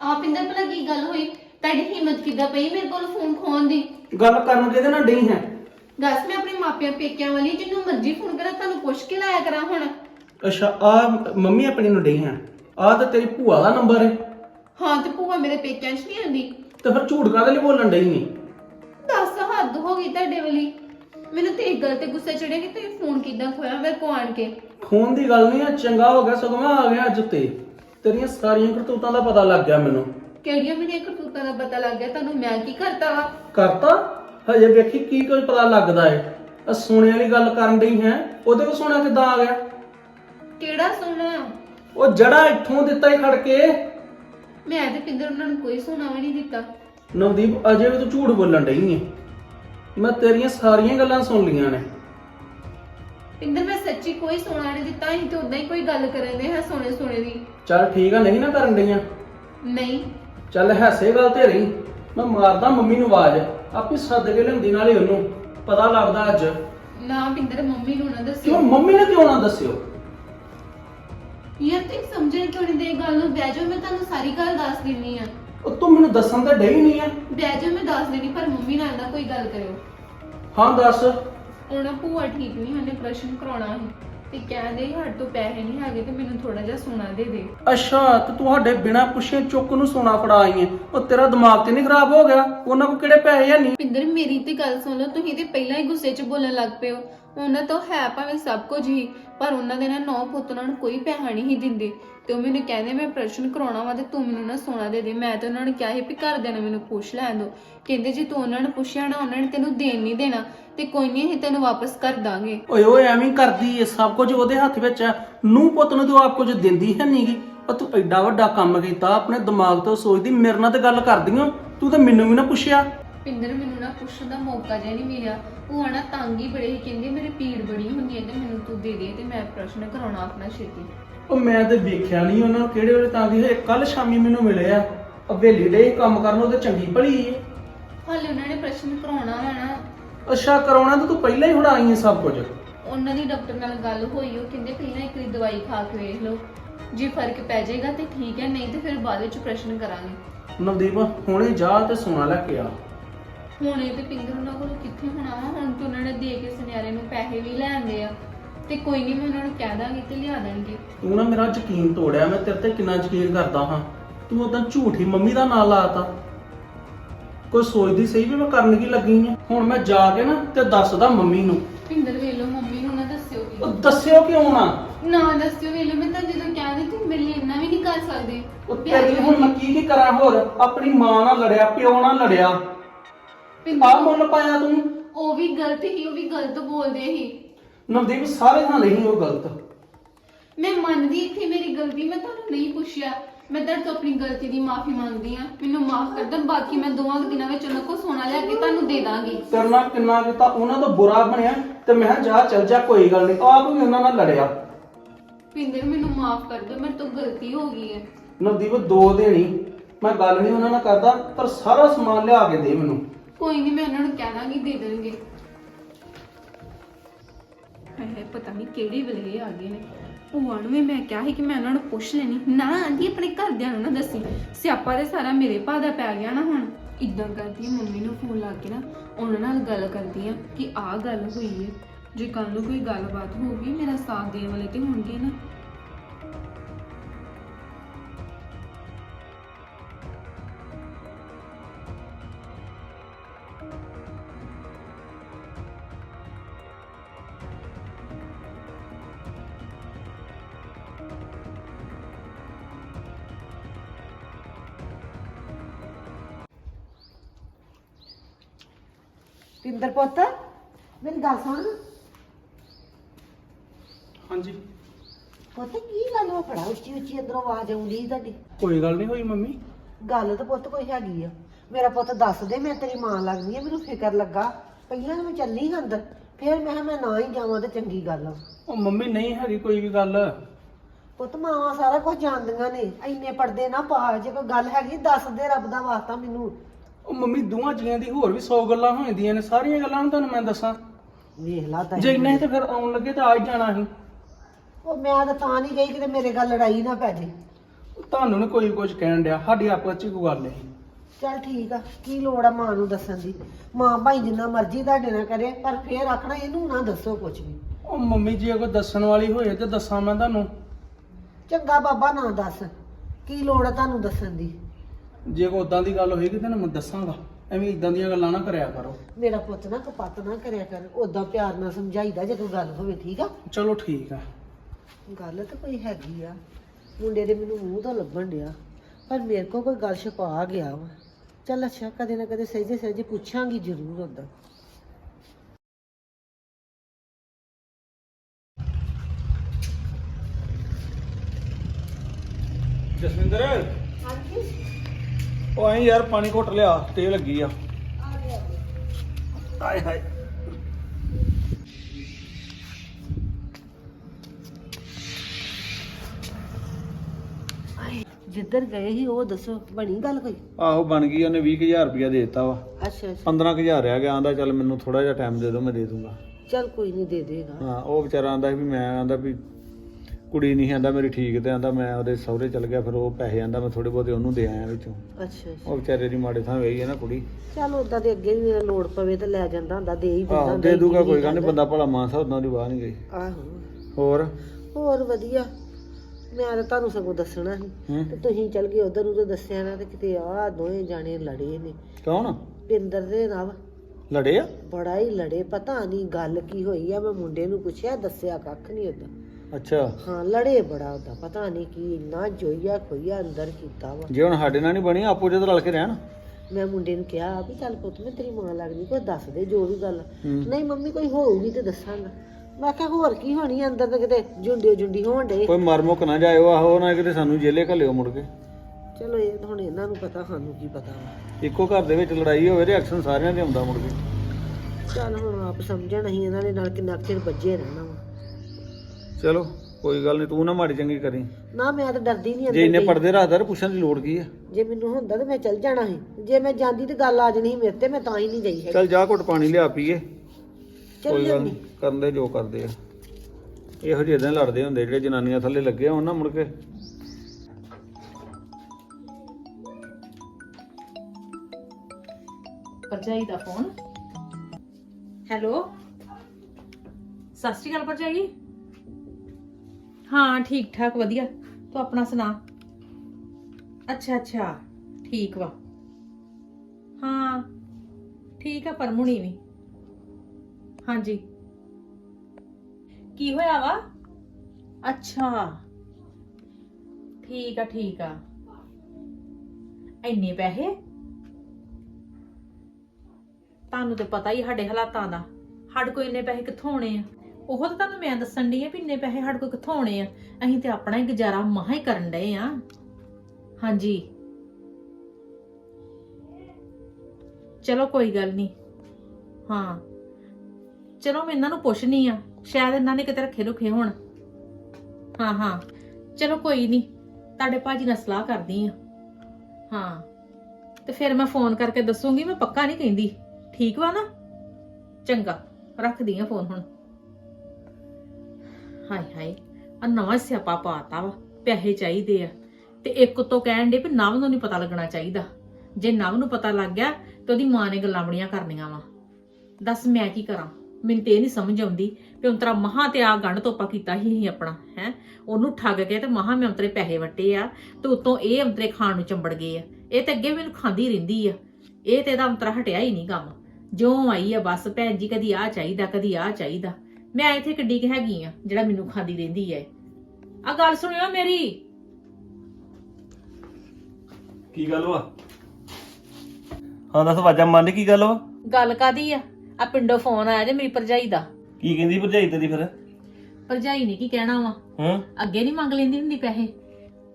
ਆਪ ਇੰਦਰ ਭਲਾ ਕੀ ਗੱਲ ਹੋਈ? ਤੁਹਾਡੀ ਹਿੰਮਤ ਕਿੱਦਾਂ ਪਈ ਮੇਰੇ ਕੋਲ ਫੋਨ ਖੋਣ ਦੀ? ਗੱਲ ਕਰਨ ਕਿਹਦੇ ਨਾਲ ਡਈ ਹੈ? ਦੱਸ ਮੈਂ ਆਪਣੇ ਮਾਪਿਆਂ ਪੇਕਿਆਂ ਵਾਲੀ ਜਿੰਨੂੰ ਮਰਜ਼ੀ ਫੋਨ ਕਰਾਂ ਤੁਹਾਨੂੰ ਪੁੱਛ ਕੇ ਲਾਇਆ ਕਰਾਂ ਹੁਣ। ਅੱਛਾ ਆ ਮੰਮੀ ਆਪਣੀ ਨੂੰ ਡਈ ਹੈ। ਆ ਤਾਂ ਤੇਰੀ ਭੂਆ ਦਾ ਨੰਬਰ ਹੈ। ਹਾਂ ਤੇ ਭੂਆ ਮੇਰੇ ਪੇਕਿਆਂ 'ਚ ਨਹੀਂ ਆਉਂਦੀ। ਤੇ ਫਿਰ ਝੂਠ ਕਾਹਦੇ ਲਈ ਬੋਲਣ ਡਈ ਨਹੀਂ ਦੱਸ ਹੱਦ ਹੋ ਗਈ ਤੁਹਾਡੇ ਵਾਲੀ। ਮੈਨੂੰ ਤੇ ਇੱਕ ਗੱਲ ਤੇ ਗੁੱਸਾ ਚੜਿਆ ਕਿ ਤੁਸੀਂ ਫੋਨ ਕਿੱਦਾਂ ਖੋਇਆ ਮੇਰੇ ਕੋ ਆਣ ਕੇ? ਖੂਨ ਦੀ ਗੱਲ ਨਹੀਂ ਆ ਚੰਗਾ ਹੋ ਗਿਆ ਸਗੋਂ ਮੈਂ ਆ ਗਿਆ ਅੱਜ ਤੇ ਤੇਰੀਆਂ ਸਾਰੀਆਂ ਕਰਤੂਤਾਂ ਦਾ ਪਤਾ ਲੱਗ ਗਿਆ ਮੈਨੂੰ। ਕਿਹੜੀਆਂ ਮੇਰੀਆਂ ਕਰਤੂਤਾਂ ਦਾ ਪਤਾ ਲੱਗ ਗਿਆ? ਤੁਹਾਨੂੰ ਮੈਂ ਕੀ ਕਰਤਾ ਵਾ? ਕਰਤਾ? ਹਜੇ ਵੇਖੀ ਕੀ ਕੁਝ ਪਤਾ ਲੱਗਦਾ ਏ। ਆ ਸੋਨੇ ਵਾਲੀ ਗੱਲ ਕਰਨ ਡਈ ਹੈ? ਉਹਦੇ ਕੋ ਸੋਨਾ ਕਿੱਦਾਂ ਆ ਗਿਆ? ਕਿਹੜਾ ਸੋਨਾ? ਉਹ ਜੜਾ ਇੱਥੋਂ ਦਿੱਤਾ ਹੀ ਖੜ ਕੇ। ਮੈਂ ਤੇ ਪਿੰਦਰ ਉਹਨਾਂ ਨੂੰ ਕੋਈ ਸੋਨਾ ਵੀ ਨਹੀਂ ਦਿੱਤਾ। ਨਵਦੀਪ ਅਜੇ ਵੀ ਤੂੰ ਝੂਠ ਬੋਲਣ ਡਈ ਏ। ਮੈਂ ਤੇਰੀਆਂ ਸਾਰੀਆਂ ਗੱਲਾਂ ਸੁਣ ਲੀਆਂ ਨੇ। ਪਿੰਦਰ ਮੈਂ ਸੱਚੀ ਕੋਈ ਸੋਨਾ ਨਹੀਂ ਦਿੱਤਾ ਅਸੀਂ ਤੇ ਉਦਾਂ ਹੀ ਕੋਈ ਗੱਲ ਕਰਨ ਦੇ ਹਾਂ ਸੋਨੇ ਸੋਨੇ ਦੀ। ਚੱਲ ਠੀਕ ਆ ਨਹੀਂ ਨਾ ਕਰਨ ਡਈਆਂ। ਨਹੀਂ। ਚੱਲ ਹੈਸੇ ਗੱਲ ਤੇ ਰਹੀ। ਮੈਂ ਮਾਰਦਾ ਮੰਮੀ ਨੂੰ ਆਵਾਜ਼। ਆਪੇ ਸੱਦ ਕੇ ਲਿਆਉਂਦੀ ਨਾਲੇ ਉਹਨੂੰ। ਪਤਾ ਲੱਗਦਾ ਅੱਜ। ਨਾ ਪਿੰਦਰ ਮੰਮੀ ਨੂੰ ਨਾ ਦੱਸਿਓ। ਕਿਉਂ? ਮੰਮੀ ਨੇ ਕਿਉਂ ਨਾ ਦੱਸਿਓ? ਯਾਰ ਤੇ ਸਮਝਣ ਕਿਉਂ ਨਹੀਂ ਦੇ ਗੱਲ ਨੂੰ? ਬਹਿ ਜਾਓ ਮੈਂ ਤੁਹਾਨੂੰ ਸਾਰੀ ਗੱਲ ਦੱਸ ਦਿੰਨੀ ਆ। ਉਹ ਤੂੰ ਮੈਨੂੰ ਦੱਸਣ ਤਾਂ ਡਈ ਨਹੀਂ ਆ। ਬਹਿ ਜਾਓ ਮੈਂ ਦੱਸ ਦੇਣੀ ਪਰ ਮੰਮੀ ਨਾਲ ਨਾ ਕੋਈ ਗੱਲ ਕਰਿਓ। ਹਾਂ ਦੱਸ। ਉਹਨਾਂ ਭੂਆ ਠੀਕ ਨਹੀਂ ਉਹਨੇ ਪ੍ਰਸ਼ਨ ਕਰਾਉਣਾ ਸੀ ਤੇ ਕਹਿੰਦੇ ਹੱਟ ਤੋਂ ਪੈਸੇ ਨਹੀਂ ਹੈਗੇ ਤੇ ਮੈਨੂੰ ਥੋੜਾ ਜਿਹਾ ਸੋਨਾ ਦੇ ਦੇ। ਅੱਛਾ ਤੇ ਤੁਹਾਡੇ ਬਿਨਾ ਪੁੱਛੇ ਚੁੱਕ ਨੂੰ ਸੋਨਾ ਫੜਾ ਆਈ ਏ ਉਹ ਤੇਰਾ ਦਿਮਾਗ ਤੇ ਨਹੀਂ ਖਰਾਬ ਹੋ ਗਿਆ? ਉਹਨਾਂ ਕੋ ਕਿਹੜੇ ਪੈਸੇ ਨਹੀਂ? ਪਿੰਦਰ ਮੇਰੀ ਤੇ ਗੱਲ ਸੁਣ ਲਓ ਤੁਸੀਂ ਤੇ ਪਹਿਲਾਂ ਹੀ ਗੁੱਸੇ 'ਚ ਬੋਲਣ ਲੱਗ ਪਏ ਹੋ। ਉਹਨਾਂ ਤੋਂ ਹੈ ਭਾਵੇਂ ਸਭ ਕੁਝ ਹੀ ਪਰ ਉਹਨਾਂ ਦੇ ਨਾਲ ਨੌ ਪੁੱਤ ਉਹਨਾਂ ਨੂੰ ਕੋਈ ਪੈਸਾ ਨਹੀਂ ਸੀ ਦਿੰਦੇ। ਤੇ ਉਹ ਮੈਨੂੰ ਕਹਿੰਦੇ, ਮੈਂ ਪ੍ਰਸ਼ਨ ਕਰਾਉਣਾ ਵਾ ਤੇ ਤੂੰ ਮੈਨੂੰ ਨਾ ਸੋਨਾ ਦੇ ਦੇ। ਮੈਂ ਤਾਂ ਉਹਨਾਂ ਨੂੰ ਕਿਹਾ ਸੀ ਵੀ ਘਰਦਿਆਂ ਨੇ ਮੈਨੂੰ ਪੁੱਛ ਲੈਣ ਦੋ। ਕਹਿੰਦੇ, ਜੇ ਤੂੰ ਉਹਨਾਂ ਨੂੰ ਪੁੱਛਿਆ ਨਾ, ਉਹਨਾਂ ਨੇ ਤੈਨੂੰ ਦੇਣ ਨਹੀਂ ਦੇਣਾ, ਤੇ ਕੋਈ ਨਹੀਂ, ਅਸੀਂ ਤੈਨੂੰ ਵਾਪਸ ਕਰ ਦਾਂਗੇ। ਓਏ ਓਏ ਐਵੇਂ ਹੀ ਕਰਦੀ ਏ, ਸਭ ਕੁਝ ਉਹਦੇ ਹੱਥ ਵਿੱਚ ਆ। ਨੂੰ ਪੁੱਤ ਨੂੰ ਤੂੰ ਆਪ ਕੁਝ ਦਿੰਦੀ ਹੈ ਨਹੀਂਗੀ ਪਰ ਤੂੰ ਐਡਾ ਵੱਡਾ ਕੰਮ ਕੀਤਾ, ਆਪਣੇ ਦਿਮਾਗ ਤੋਂ ਸੋਚਦੀ, ਮੇਰੇ ਨਾਲ ਤੇ ਗੱਲ ਕਰਦੀ ਓ। ਤੂੰ ਤਾਂ ਮੈਨੂੰ ਵੀ ਨਾ ਪੁੱਛਿਆ। ਪਿੰਦਰ ਮੈਨੂੰ ਨਾ ਪੁੱਛਣ ਦਾ ਮੌਕਾ ਜਿਹਾ ਨਹੀਂ ਮਿਲਿਆ। ਉਹ ਆਣਾ ਤੰਗ ਹੀ ਬੜੇ ਹੀ ਕਹਿੰਦੇ ਮੇਰੇ ਪੀੜ ਬੜੀ ਹੁੰਦੀ ਹੈ ਤੇ ਮੈਨੂੰ ਤੂੰ ਦੇ ਦੇ ਤੇ ਮੈਂ ਪ੍ਰਸ਼ਨ ਕਰਾਉਣਾ ਆਪਣਾ ਛੇਤੀ। ਉਹ ਮੈਂ ਤੇ ਵੇਖਿਆ ਨਹੀਂ ਉਹਨਾਂ ਨੂੰ ਕਿਹੜੇ ਵੇਲੇ ਤਾਂ ਦੀ ਕੱਲ ਸ਼ਾਮੀ ਮੈਨੂੰ ਮਿਲੇ ਆ ਹਵੇਲੀ ਦੇ ਕੰਮ ਕਰਨ ਉਹਦੇ ਚੰਗੀ ਭਲੀ ਏ ਹਾਲੇ ਉਹਨਾਂ ਨੇ ਪ੍ਰਸ਼ਨ ਕਰਾਉਣਾ ਵਾ ਨਾ। ਅੱਛਾ ਕਰਾਉਣਾ ਤਾਂ ਤੂੰ ਪਹਿਲਾਂ ਹੀ ਏ ਸਭ ਕੁਝ। ਉਹਨਾਂ ਦੀ ਡਾਕਟਰ ਨਾਲ ਗੱਲ ਹੋਈ ਉਹ ਕਹਿੰਦੇ ਪਹਿਲਾਂ ਇੱਕ ਵਾਰੀ ਦਵਾਈ ਖਾ ਕੇ ਵੇਖ ਲਓ। ਜੇ ਫ਼ਰਕ ਪੈ ਜਾਏਗਾ ਤੇ ਠੀਕ ਹੈ ਨਹੀਂ ਤੇ ਫਿਰ ਬਾਅਦ ਵਿੱਚ ਪ੍ਰਸ਼ਨ ਕਰਾਂਗੇ। ਨਵਦੀਪ ਹੁਣੇ ਜਾ ਤੇ ਸੋਨਾ ਲੈ ਕੇ ਆ। ਹੁਣ ਇਹ ਤੇ ਪਿੰਦਰ ਉਹਨਾਂ ਕੋਲ ਕਿੱਥੇ ਹੋਣਾ ਵਾ? ਹੁਣ ਤੇ ਉਹਨਾਂ ਨੇ ਦੇ ਕੇ ਸੁਨਿਆਰੇ ਨੂੰ ਪੈਸੇ ਵੀ ਲੈਂਦੇ ਆ। ਤੇ ਕੋਈ ਨਹੀਂ ਮੈਂ ਉਹਨਾਂ ਨੂੰ ਕਹਿ ਦਾਂਗੀ ਤੇ ਲਿਆ ਦੇਣਗੇ। ਤੂੰ ਨਾ ਮੇਰਾ ਯਕੀਨ ਤੋੜਿਆ ਮੈਂ ਤੇਰੇ ਤੇ ਕਿੰਨਾ ਯਕੀਨ ਕਰਦਾ ਹਾਂ। ਤੂੰ ਉਦਾਂ ਝੂਠੀ ਮੰਮੀ ਦਾ ਨਾਂ ਲਾਤਾ। ਕੋਈ ਸੋਚਦੀ ਸਹੀ ਵੀ ਮੈਂ ਕਰਨ ਕੀ ਲੱਗੀ ਆ? ਹੁਣ ਮੈਂ ਜਾ ਕੇ ਨਾ ਤੇ ਦੱਸਦਾ ਮੰਮੀ ਨੂੰ। ਪਿੰਦਰ ਵੇਲੋ ਮੰਮੀ ਨੂੰ ਨਾ ਦੱਸਿਓ ਵੀ। ਉਹ ਦੱਸਿਓ ਕਿਉਂ ਨਾ? ਨਾ ਦੱਸਿਓ ਵੇਲੋ ਮੈਂ ਤਾਂ ਜਦੋਂ ਕਹਿੰਦੀ ਤੁਸੀਂ ਮੇਰੇ ਲਈ ਇੰਨਾ ਵੀ ਨਹੀਂ ਕਰ ਸਕਦੇ। ਉਹ ਤੇਰੇ ਹੁਣ ਮੈਂ ਕੀ ਕੀ ਕਰਾਂ ਹੋਰ? ਆਪਣੀ ਮਾਂ ਨਾਲ ਲੜਿਆ ਪਿਓ ਨਾਲ ਲੜਿਆ। ਆ ਪਿੰਦਰ ਮੁੱਲ ਪਾਇਆ ਤੂੰ। ਉਹ ਵੀ ਗਲਤ ਹੀ ਉਹ ਵੀ ਗਲਤ ਬੋਲਦੇ ਸੀ। ਨਵਦੀਪ ਸਾਰੇ ਥਾਂ ਨਹੀਂ ਉਹ ਗਲਤ। ਮੈਂ ਮੰਨਦੀ ਇੱਥੇ ਮੇਰੀ ਗਲਤੀ ਮੈਂ ਤੁਹਾਨੂੰ ਨਹੀਂ ਪੁੱਛਿਆ। ਮੈਂ ਤੁਹਾਡੇ ਤੋਂ ਆਪਣੀ ਗਲਤੀ ਦੀ ਮਾਫੀ ਮੰਗਦੀ ਆ ਮੈਨੂੰ ਮਾਫ ਕਰ ਦਿਓ ਬਾਕੀ ਮੈਂ ਦੋਵਾਂ ਕੁ ਦਿਨਾਂ ਵਿੱਚ ਉਹਨਾਂ ਕੋਲ ਸੋਨਾ ਲਿਆ ਕੇ ਤੁਹਾਨੂੰ ਦੇ ਦਾਂਗੀ। ਤੇਰੇ ਨਾਲ ਕਿੰਨਾ ਕੀਤਾ ਉਹਨਾਂ ਦਾ ਬੁਰਾ ਬਣਿਆ ਤੇ ਮੈਂ ਕਿਹਾ ਜਾ ਚੱਲ ਜਾ ਕੋਈ ਗੱਲ ਨਹੀਂ। ਆਪ ਵੀ ਉਹਨਾਂ ਨਾਲ ਲੜਿਆ। ਪਿੰਦਰ ਮੈਨੂੰ ਮਾਫ ਕਰ ਦਿਓ ਮੇਰੇ ਤੋਂ ਗਲਤੀ ਹੋ ਗਈ ਹੈ। ਨਵਦੀਪ ਦੋ ਦੇਣੀ ਮੈਂ ਗੱਲ ਨਹੀਂ ਉਹਨਾਂ ਨਾਲ ਕਰਦਾ ਪਰ ਸਾਰਾ ਸਮਾਨ ਲਿਆ ਕੇ ਦੇ ਮੈਨੂੰ। ਕੋਈ ਨਹੀਂ ਮੈਂ ਉਹਨਾਂ ਨੂੰ ਕਹਿ ਦਾਂਗੀ, ਦੇ ਦੇਣਗੇ। ਹਾਏ, ਪਤਾ ਨਹੀਂ ਕਿਹੜੇ ਵੇਲੇ ਆ ਗਏ ਨੇ। ਭੂਆ ਨੂੰ ਵੀ ਮੈਂ ਕਿਹਾ ਸੀ ਕਿ ਮੈਂ ਉਹਨਾਂ ਨੂੰ ਪੁੱਛ ਲੈਣੀ। ਨਾ ਆਂਦੀ ਆਪਣੇ ਘਰਦਿਆਂ ਨੂੰ ਨਾ ਦੱਸੀ। ਸਿਆਪਾ ਤੇ ਸਾਰਾ ਮੇਰੇ ਭਾ ਦਾ ਪੈ ਗਿਆ ਨਾ ਹੁਣ। ਇਦਾਂ ਕਰਦੀ ਆ, ਮੰਮੀ ਨੂੰ ਫੋਨ ਲਾ ਕੇ ਨਾ, ਉਹਨਾਂ ਨਾਲ ਗੱਲ ਕਰਦੀ ਆ ਕਿ ਆਹ ਗੱਲ ਹੋਈ ਹੈ ਜੇ ਕੱਲ ਨੂੰ ਕੋਈ ਗੱਲਬਾਤ ਹੋਊਗੀ, ਮੇਰਾ ਸਾਥ ਦੇਣ ਵਾਲੇ ਤੇ ਹੋਣਗੇ ਨਾ। ਪੁੱਤ ਮੇਰੀ ਗੱਲ ਸੁਣ। ਹਾਂਜੀ। ਪੁੱਤ ਕੀ ਗੱਲ ਵਾ? ਬੜਾ ਉੱਚੀ ਉੱਚੀ ਅੰਦਰੋਂ ਆਵਾਜ਼ ਆਉਂਦੀ ਤੁਹਾਡੀ। ਕੋਈ ਗੱਲ ਨਹੀਂ ਹੋਈ ਮੰਮੀ। ਗੱਲ ਤਾਂ ਪੁੱਤ ਕੋਈ ਹੈਗੀ ਆ। ਮੇਰਾ ਪੁੱਤ ਦੱਸ ਦੇ ਮੈਂ ਤੇਰੀ ਮਾਂ ਲੱਗਦੀ ਆ ਮੈਨੂੰ ਫਿਕਰ ਲੱਗਾ। ਪਹਿਲਾਂ ਤਾਂ ਮੈਂ ਚੱਲੀ ਹਾਂ ਅੰਦਰ ਫਿਰ ਮੈਂ ਕਿਹਾ ਮੈਂ ਨਾ ਹੀ ਜਾਵਾਂ ਤੇ ਚੰਗੀ ਗੱਲ ਆ। ਉਹ ਮੰਮੀ ਨਹੀਂ ਹੈਗੀ ਕੋਈ ਵੀ ਗੱਲ। ਪੁੱਤ ਮਾਵਾਂ ਸਾਰਾ ਕੁਝ ਜਾਣਦੀਆਂ ਨੇ। ਇੰਨੇ ਪਰਦੇ ਨਾ ਪਾ ਜੇ ਕੋਈ ਗੱਲ ਹੈਗੀ ਦੱਸ ਦੇ ਰੱਬ ਦਾ ਵਾਸਤਾ ਮੈਨੂੰ। ਉਹ ਮੰਮੀ ਦੋਵਾਂ ਜੀਆਂ ਦੀ ਹੋਰ ਵੀ 100 ਗੱਲਾਂ ਹੋ ਜਾਂਦੀਆਂ ਨੇ ਸਾਰੀਆਂ ਗੱਲਾਂ ਨੂੰ ਤੁਹਾਨੂੰ ਮੈਂ ਦੱਸਾਂ। ਵੇਖ ਲਾ ਤਾਂ ਜੇ ਇੰਨੇ ਤੇ ਫਿਰ ਆਉਣ ਲੱਗੇ ਤਾਂ ਆ ਹੀ ਜਾਣਾ ਸੀ। ਉਹ ਮੈਂ ਤਾਂ ਤਾਂ ਨਹੀਂ ਗਈ ਕਿਤੇ ਮੇਰੇ ਗੱਲ ਲੜਾਈ ਨਾ ਪੈ ਜੇ। ਤੁਹਾਨੂੰ ਨੀ ਕੋਈ ਕੁਝ ਕਹਿਣ ਡਿਆ ਸਾਡੀ ਆਪਸ ਚ ਹੀ ਕੋਈ ਗੱਲ ਨਹੀਂ। ਚੱਲ ਠੀਕ ਆ ਕੀ ਲੋੜ ਆ ਮਾਂ ਨੂੰ ਦੱਸਣ ਦੀ? ਮਾਂ ਭਾਈ ਜਿੰਨਾ ਮਰਜ਼ੀ ਤੁਹਾਡੇ ਨਾਲ ਕਰੇ ਪਰ ਫੇਰ ਆਖਣਾ ਇਹਨੂੰ ਨਾ ਦੱਸੋ ਕੁਝ ਵੀ। ਉਹ ਮੰਮੀ ਜੀ ਅਗਰ ਦੱਸਣ ਵਾਲੀ ਹੋਏ ਤੇ ਦੱਸਾਂ ਮੈਂ ਤੁਹਾਨੂੰ। ਚੰਗਾ ਬਾਬਾ ਨਾ ਦੱਸ ਕੀ ਲੋੜ ਆ ਤੁਹਾਨੂੰ ਦੱਸਣ ਦੀ? ਜੇ ਕੋਈ ਉਦਾਂ ਦੀ ਗੱਲ ਹੋਏਗੀ ਤਾਂ ਮੈਂ ਦੱਸਾਂਗਾ। ਐਵੇਂ ਇਦਾਂ ਦੀਆਂ ਗੱਲਾਂ ਨਾ ਕਰਿਆ ਕਰੋ। ਮੇਰਾ ਪੁੱਤ ਨਾ ਕਪੱਤ ਨਾ ਕਰਿਆ ਕਰ। ਉਦਾਂ ਪਿਆਰ ਨਾਲ ਸਮਝਾਈਦਾ ਜੇ ਕੋਈ ਗੱਲ ਹੋਵੇ ਠੀਕ ਆ? ਚਲੋ ਠੀਕ ਆ। ਗੱਲ ਤਾਂ ਕੋਈ ਹੈਗੀ ਆ। ਮੁੰਡੇ ਦੇ ਮੈਨੂੰ ਮੂੰਹ ਤੋਂ ਲੱਭਣ ਡਿਆ। ਪਰ ਮੇਰੇ ਕੋਲ ਕੋਈ ਗੱਲ ਛਪਾ ਗਿਆ ਵਾ। ਚੱਲ ਅੱਛਾ ਕਦੇ ਨਾ ਕਦੇ ਸਹਿਜੇ ਸਹਿਜੇ ਪੁੱਛਾਂਗੀ ਜ਼ਰੂਰ ਉਦਾਂ ਜਸਵਿੰਦਰ? ਉਹ ਐਂ ਯਾਰ ਪਾਣੀ ਘੁੱਟ ਲਿਆ ਤੇ ਲੱਗੀ ਆ। ਹਾਏ ਹਾਏ। ਜਿੱਧਰ ਗਏ ਸੀ ਉਹ ਦੱਸੋ ਬਣੀ ਗੱਲ ਕੋਈ? ਆਹੋ ਬਣ ਗਈ ਉਹਨੇ 20000 ਰੁਪਇਆ ਦੇ ਦਿੱਤਾ ਵਾ। ਅੱਛਾ ਅੱਛਾ। 15000 ਰਹਿ ਗਿਆ ਆਂਦਾ ਚੱਲ ਮੈਨੂੰ ਥੋੜਾ ਜਿਹਾ ਟਾਈਮ ਦੇ ਦਿਓ ਮੈਂ ਦੇ ਦੂੰਗਾ। ਚੱਲ ਕੋਈ ਨਹੀਂ ਦੇ ਦੇਗਾ। ਹਾਂ ਉਹ ਵਿਚਾਰਾ ਆਂਦਾ ਵੀ ਮੈਂ ਆਂਦਾ ਵੀ ਕੁੜੀ ਨਹੀਂ ਆਂਦਾ ਮੇਰੀ ਠੀਕ ਤੇ ਆਂਦਾ ਮੈਂ ਉਹਦੇ ਸਹੁਰੇ ਚਲ ਗਿਆ ਫਿਰ ਉਹ ਪੈਸੇ ਆਂਦਾ ਮੈਂ ਥੋੜੇ ਬਹੁਤੇ ਉਹਨੂੰ ਦੇ ਆਇਆ ਵਿੱਚੋਂ। ਅੱਛਾ ਅੱਛਾ। ਉਹ ਵਿਚਾਰੇ ਦੀ ਮਾੜੇ ਥਾਂ ਵੇਈ ਹੈ ਨਾ ਕੁੜੀ। ਚੱਲ ਉਦਾਂ ਦੇ ਅੱਗੇ ਵੀ ਲੋੜ ਪਵੇ ਤੇ ਲੈ ਜਾਂਦਾ ਹੁੰਦਾ ਦੇ ਹੀ ਦਿੰਦਾ ਆਹੋ ਹੁੰਦਾ ਦੇ ਦੂਗਾ ਕੋਈ ਗੱਲ ਨਹੀਂ। ਬੰਦਾ ਭਲਾ ਮਾਨਸਾ ਉਦਾਂ ਦੀ ਬਾਹਰ ਨਹੀਂ ਗਈ। ਆਹੋ। ਹੋਰ? ਹੋਰ ਵਧੀਆ। ਮੈਂ ਤਾਂ ਤੁਹਾਨੂੰ ਸਗੋਂ ਦੱਸਣਾ ਸੀ ਹੂੰ। ਤੇ ਤੁਸੀਂ ਚੱਲ ਗਏ ਉਧਰ ਤਾਂ ਦੱਸਿਆ ਨਾ ਤੇ ਕਿਤੇ ਆ ਦੋਵੇਂ ਜਾਣੇ ਲੜੇ ਨੇ। ਕੌਣ? ਪਿੰਦਰ ਦੇ ਨਾਲ। ਲੜੇ ਆ? ਬੜਾ ਹੀ ਲੜੇ ਪਤਾ ਨਹੀਂ ਗੱਲ ਕੀ ਹੋਈ ਆ ਮੈਂ ਮੁੰਡੇ ਨੂੰ ਪੁੱਛਿਆ ਦੱਸਿਆ ਕੱਖ ਨਹੀਂ ਉਹਦਾ ਅੱਛਾ। ਹਾਂ ਲੜੇ ਬੜਾ ਉਹਦਾ ਪਤਾ ਨਹੀਂ ਕੀ ਇੰਨਾ ਜੋਈਆ ਖੋਈਆ ਅੰਦਰ ਕੀਤਾ ਵਾ। ਜੇ ਹੁਣ ਸਾਡੇ ਨਾਲ ਨਹੀਂ ਬਣੀ ਆਪੋ ਜਦ ਰਲ ਕੇ ਰਹਿਣ। ਮੈਂ ਮੁੰਡੇ ਨੂੰ ਕਿਹਾ ਵੀ ਚੱਲ ਪੁੱਤ ਮੈਂ ਤੇਰੀ ਮਾਂ ਲੱਗਦੀ ਕੋਈ ਦੱਸ ਦੇ ਜੋ ਵੀ ਗੱਲ। ਨਹੀਂ ਮੰਮੀ ਕੋਈ ਹੋਊਗੀ ਤੇ ਦੱਸਾਂਗਾ। ਮੈਂ ਕਿਹਾ ਹੋਰ ਕੀ ਹੋਣੀ ਆ, ਅੰਦਰ ਤਾਂ ਕਿਤੇ ਜੁੰਡੇ ਜੁੰਡੀ ਹੋਣ ਡੇ ਕੋਈ ਮਰ ਮੁੱਕ ਨਾ ਜਾਇਓ ਆਹੋ ਨਾ ਕਿਤੇ ਸਾਨੂੰ ਜੇਲੇ ਘੱਲਿਓ ਮੁੜ ਕੇ। ਚਲੋ ਇਹ ਹੁਣ ਇਹਨਾਂ ਨੂੰ ਪਤਾ ਸਾਨੂੰ ਕੀ ਪਤਾ ਵਾ। ਇੱਕੋ ਘਰ ਦੇ ਵਿੱਚ ਲੜਾਈ ਹੋਵੇ ਤੇ ਐਕਸ਼ਨ ਸਾਰਿਆਂ ਦੇ ਆਉਂਦਾ ਮੁੜ ਕੇ। ਚੱਲ ਹੁਣ ਆਪ ਸਮਝਣ ਅਸੀਂ ਇਹਨਾਂ ਦੇ ਨਾਲ ਕਿੰਨਾ ਚਿਰ ਵੱਜੇ ਰਹਿਣਾ ਵਾ। ਚਲੋ ਕੋਈ ਗੱਲ ਨਹੀਂ ਤੂੰ ਨਾ ਮਾੜੀ ਚੰਗੀ ਕਰੀ। ਨਾ ਮੈਂ ਤਾਂ ਡਰਦੀ ਨਹੀਂ ਜੇ ਇੰਨੇ। ਪਰਦੇ ਰੱਖਦਾ ਤਾਂ ਪੁੱਛਣ ਦੀ ਲੋੜ ਕੀ ਆ? ਜੇ ਮੈਨੂੰ ਹੁੰਦਾ ਤਾਂ ਮੈਂ ਚੱਲ ਜਾਣਾ ਸੀ। ਜੇ ਮੈਂ ਜਾਂਦੀ ਤੇ ਗੱਲ ਆ ਜਣੀ ਸੀ ਮੇਰੇ ਤੇ ਮੈਂ ਤਾਂ ਹੀ ਨਹੀਂ ਗਈ ਹੈ ਚੱਲ ਜਾ ਘੁੱਟ ਪਾਣੀ ਲਿਆ ਪੀਏ। ਚੱਲ ਕੋਈ ਗੱਲ ਜਾਂਦੀ। ਨਹੀਂ ਕਰਦੇ ਜੋ ਕਰਦੇ ਆ। ਇਹੋ ਜਿਹੇ ਇਦਾਂ ਲੜਦੇ ਹੁੰਦੇ ਜਿਹੜੇ ਜਨਾਨੀਆਂ ਥੱਲੇ ਲੱਗੇ ਹੋਣ ਨਾ ਮੁੜ ਕੇ। ਭਰਜਾਈ ਦਾ ਫੋਨ। ਹੈਲੋ? ਸਤਿ ਸ਼੍ਰੀ ਅਕਾਲ ਭਰਜਾਈ ਹਾਂ ਠੀਕ ਠਾਕ ਵਧੀਆ। ਤੂੰ ਆਪਣਾ ਸੁਣਾ? ਅੱਛਾ ਅੱਛਾ। ਠੀਕ ਵਾ। ਹਾਂ ਠੀਕ ਆ ਪਰਮੁਣੀ ਵੀ। ਹਾਂਜੀ। ਕੀ ਹੋਇਆ ਵਾ? ਅੱਛਾ। ਠੀਕ ਆ ਠੀਕ ਆ। ਇੰਨੇ ਪੈਸੇ? ਤੁਹਾਨੂੰ ਤੇ ਪਤਾ ਹੀ ਸਾਡੇ ਹਾਲਾਤਾਂ ਦਾ। ਸਾਡੇ ਕੋਲ ਇੰਨੇ ਪੈਸੇ ਕਿੱਥੋਂ ਆਉਣੇ ਆ? ਉਹ ਤਾਂ ਤੁਹਾਨੂੰ ਮੈਂ ਦੱਸਣ ਦੀ ਆ ਵੀ ਇੰਨੇ ਪੈਸੇ ਸਾਡੇ ਕੋਲ ਕਿੱਥੋਂ ਆਉਣੇ ਆ? ਅਸੀਂ ਤੇ ਆਪਣਾ ਹੀ ਗੁਜ਼ਾਰਾ ਮਹਾ ਹੀ ਕਰਨ ਡਏ ਆ। ਹਾਂਜੀ। ਚਲੋ ਕੋਈ ਗੱਲ ਨਹੀਂ ਹਾਂ। ਚਲੋ ਮੈਂ ਇਹਨਾਂ ਨੂੰ ਪੁੱਛਣੀ ਆ। ਸ਼ਾਇਦ ਇਹਨਾਂ ਨੇ ਕਿਤੇ ਰੱਖੇ ਰੁਖੇ ਹੋਣ। ਹਾਂ ਹਾਂ। ਚਲੋ ਕੋਈ ਨਹੀਂ ਤੁਹਾਡੇ ਭਾਜੀ ਨਾਲ ਸਲਾਹ ਕਰਦੀ ਆ। ਹਾਂ। ਤੇ ਫਿਰ ਮੈਂ ਫੋਨ ਕਰਕੇ ਦੱਸੂਗੀ, ਮੈਂ ਪੱਕਾ ਨਹੀਂ ਕਹਿੰਦੀ। ਠੀਕ ਵਾ ਨਾ? ਚੰਗਾ। ਰੱਖਦੀ ਆ ਫੋਨ ਹੁਣ। ਹਾਏ ਹਾਏ ਆ ਸਿਆਪਾ ਪਾਤਾ ਵਾ, ਪੈਸੇ ਚਾਹੀਦੇ ਆ। ਤੇ ਇੱਕ ਤੋਂ ਕਹਿਣ ਦੇ ਵੀ ਨਵ ਨੂੰ ਨਹੀਂ ਪਤਾ ਲੱਗਣਾ ਚਾਹੀਦਾ। ਜੇ ਨਵ ਨੂੰ ਪਤਾ ਲੱਗ ਗਿਆ ਤੇ ਉਹਦੀ ਮਾਂ ਨੇ ਗੱਲਾਂ ਬੜੀਆਂ ਕਰਨੀਆਂ ਵਾ। ਦੱਸ ਮੈਂ ਕੀ ਕਰਾਂ? ਮੈਨੂੰ ਤੇ ਇਹ ਨਹੀਂ ਸਮਝ ਆਉਂਦੀ ਵੀ ਉਂਤਰਾ ਮਹਾ ਤੇ ਆ ਗੰਢ ਤੋਪਾ ਕੀਤਾ ਹੀ ਹੀ ਆਪਣਾ, ਹੈ? ਉਹਨੂੰ ਠੱਗ ਕੇ ਤੇ ਮਹਾ ਮੈਂ ਉਂਤਰੇ ਪੈਸੇ ਵੱਟੇ ਆ ਤੇ ਉਤੋਂ ਇਹ ਉਂਤਰੇ ਖਾਣ ਨੂੰ ਚੰਬੜ ਗਏ ਆ। ਇਹ ਤੇ ਅੱਗੇ ਮੈਨੂੰ ਖਾਂਦੀ ਰਹਿੰਦੀ ਆ। ਇਹ ਤੇ ਇਹਦਾ ਉਂਤਰਾ ਹਟਿਆ ਹੀ ਨਹੀਂ ਕੰਮ। ਜਿਉਂ ਆਈ ਆ ਬਸ, ਭੈਣ ਜੀ ਕਦੀ ਆ ਚਾਹੀਦਾ, ਕਦੀ ਆ ਚਾਹੀਦਾ। ਮੈਂ ਇੱਥੇ ਕਿੱਡੀ ਕੁ ਹੈਗੀ ਆ ਜਿਹੜਾ ਮੈਨੂੰ ਖਾਂਦੀ ਰਹਿੰਦੀ ਐ। ਆ ਗੱਲ ਸੁਣਿਓ ਮੇਰੀ। ਕੀ ਗੱਲ ਵਾ? ਹਾਂ ਦੱਸ ਵਾਜਾ ਮੰਨ ਕੀ ਗੱਲ ਵਾ? ਗੱਲ ਕਾਦੀ ਆ? ਆ ਪਿੰਡੋਂ ਫੋਨ ਆਇਆ ਜੇ ਮੇਰੀ ਭਰਜਾਈ ਦਾ। ਕੀ ਕਹਿੰਦੀ ਭਰਜਾਈ ਤੇਰੀ ਫਿਰ? ਭਰਜਾਈ ਨੇ ਕੀ ਕਹਿਣਾ ਵਾ? ਹਾਂ? ਅੱਗੇ ਨਹੀਂ ਮੰਗ ਲੈਂਦੀ ਹੁੰਦੀ ਪੈਸੇ।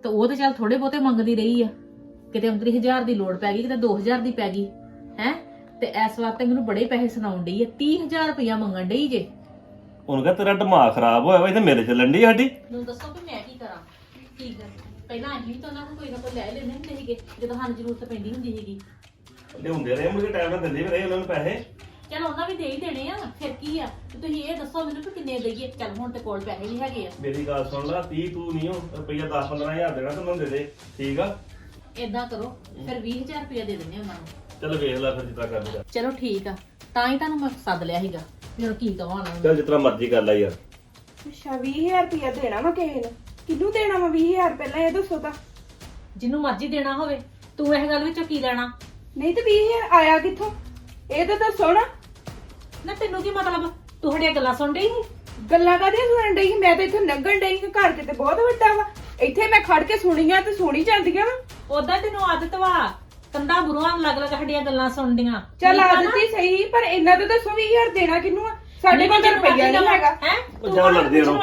ਤੇ ਉਹ ਤੇ ਚੱਲ ਥੋੜੇ ਬਹੁਤੇ ਮੰਗਦੀ ਰਹੀ ਆ। ਕਿਤੇ ਉਂਤਰੀ ਹਜ਼ਾਰ ਦੀ ਲੋੜ ਪੈ ਗਈ ਕਿਤੇ 2000 ਦੀ ਪੈ ਗਈ। ਹੈ? ਤੇ ਇਸ ਵਾਰ ਤੇ ਮੈਨੂੰ ਬੜੇ ਪੈਸੇ ਸੁਣਾਉਣ ਡਈ ਆ। 30000 ਰੁਪਇਆ ਮੰਗਣ ਡਈ ਜੇ। ਉਹਨੂੰ ਕਹ ਤੇਰਾ ਦਿਮਾਗ ਖਰਾਬ ਹੋਇਆ ਵਾ ਇੱਥੇ ਮੇਰੇ ਚੱਲਣ ਦੀ ਸਾਡੀ। ਨੂੰ ਦੱਸੋ ਕਿ ਮੈਂ ਕੀ ਕਰਾਂ? ਕੀ ਕਰ ਪਹਿਲਾਂ ਅਸੀਂ ਵੀ ਤਾਂ ਉਹਨਾਂ ਨੂੰ ਕੋਈ ਨਾ ਕੋਈ ਲੈ ਲੈਂਦੇ ਹੁੰਦੇ ਸੀਗੇ ਜਦੋਂ ਸਾਨੂੰ ਜ਼ਰੂਰਤ ਪੈਂਦੀ ਹੁੰਦੀ ਸੀਗੀ। ਲਿਆਉਂਦੇ ਰਹੇ ਮੁਝੇ ਟਾਈਮ ਨਾਲ ਦਿੰਦੇ ਵੀ ਰਹੇ ਉਹਨਾਂ ਨੂੰ ਪੈਸੇ। ਚਲ ਉਹਨਾਂ ਵੀ ਦੇ ਹੀ ਦੇਣੇ ਆ ਫਿਰ ਕੀ ਆ? ਤੇ ਤੁਸੀਂ ਇਹ ਦੱਸੋ ਮੈਨੂੰ ਕਿ ਕਿੰਨੇ ਦਈਏ। ਚਲ ਹੁਣ ਤੇ ਕੋਲ ਪੈਸੇ ਨਹੀਂ ਹੈਗੇ ਆ। ਮੇਰੀ ਗੱਲ ਸੁਣ ਲੈ 30 ਤੂੰ ਨਹੀਂ ਹੋ ਰੁਪਈਆ 10 15000 ਦੇਣਾ ਤੂੰ ਮੈਨੂੰ ਦੇ ਦੇ ਠੀਕ ਆ? ਏਦਾਂ ਕਰੋ ਫਿਰ 20000 ਰੁਪਇਆ ਦੇ ਦਿੰਨੇ ਉਹਨਾਂ ਨੂੰ। ਚੱਲ ਵੇਖ ਲੈ ਫਿਰ ਜਿੱਦਾਂ ਕਰਦਾ ਚਲੋ ਠੀਕ ਆ ਤਾਂ ਹੀ ਤੁਹਾਨੂੰ ਮੈਂ ਸੱਦ ਲਿਆ ਸੀਗਾ। ਜਦੋਂ ਕੀ ਕਹਾਂ ਉਹਨਾਂ ਨੂੰ? ਚੱਲ ਜਿਤਨਾ ਮਰਜ਼ੀ ਕਰ ਲੈ ਯਾਰ। ਅੱਛਾ 20000 ਰੁਪਇਆ ਦੇਣਾ ਵਾ ਕਿਸੇ ਨੂੰ? ਕਿਹਨੂੰ ਦੇਣਾ ਵਾ 20000 ਪਹਿਲਾਂ ਇਹ ਦੱਸੋ ਤਾਂ। ਜਿਹਨੂੰ ਮਰਜ਼ੀ ਦੇਣਾ ਹੋਵੇ ਤੂੰ ਇਹ ਗੱਲ ਵਿੱਚੋਂ ਕੀ ਲੈਣਾ? ਨਹੀਂ ਤੇ 20000 ਆਇਆ ਕਿੱਥੋਂ? ਇਹ ਤਾਂ ਦੱਸੋ ਨਾ। ਨਾ ਤੈਨੂੰ ਕੀ ਮਤਲਬ? ਤੂੰ ਸਾਡੀਆਂ ਗੱਲਾਂ ਸੁਣ ਰਹੀ ਸੀ? ਗੱਲਾਂ ਕਾਹਦੀਆਂ ਸੁਣਨ ਡਈ ਸੀ? ਮੈਂ ਤਾਂ ਇੱਥੇ ਲੰਘਣ ਡਈ ਸੀ ਘਰ ਕਿਤੇ ਬਹੁਤ ਵੱਡਾ ਵਾ। ਇੱਥੇ ਮੈਂ ਖੜ ਕੇ ਸੁਣੀਆਂ ਤੇ ਸੁਣੀ ਜਾਂਦੀਆਂ ਵਾ। ਉਦਾਂ ਤੈਨੂੰ ਆਦਤ ਵਾ। ਕੰਦਾ ਬੁරුਆਂ ਲੱਗ ਲੱਗ ਸਾਡੀਆਂ ਗੱਲਾਂ ਸੁਣਦੀਆਂ। ਚੱਲ ਆਦਤ ਹੀ ਸਹੀ ਪਰ ਇੰਨਾ ਤਾਂ ਦੱਸੋ 20000 ਦੇਣਾ ਕਿਹਨੂੰ ਆ? ਸਾਡੇ ਕੋਲ ਤਾਂ ਰੁਪਈਆ ਨਹੀਂ ਹੈਗਾ। ਹੈ? ਉਹ ਜਾ ਲੜਦੇ ਰਹੋ।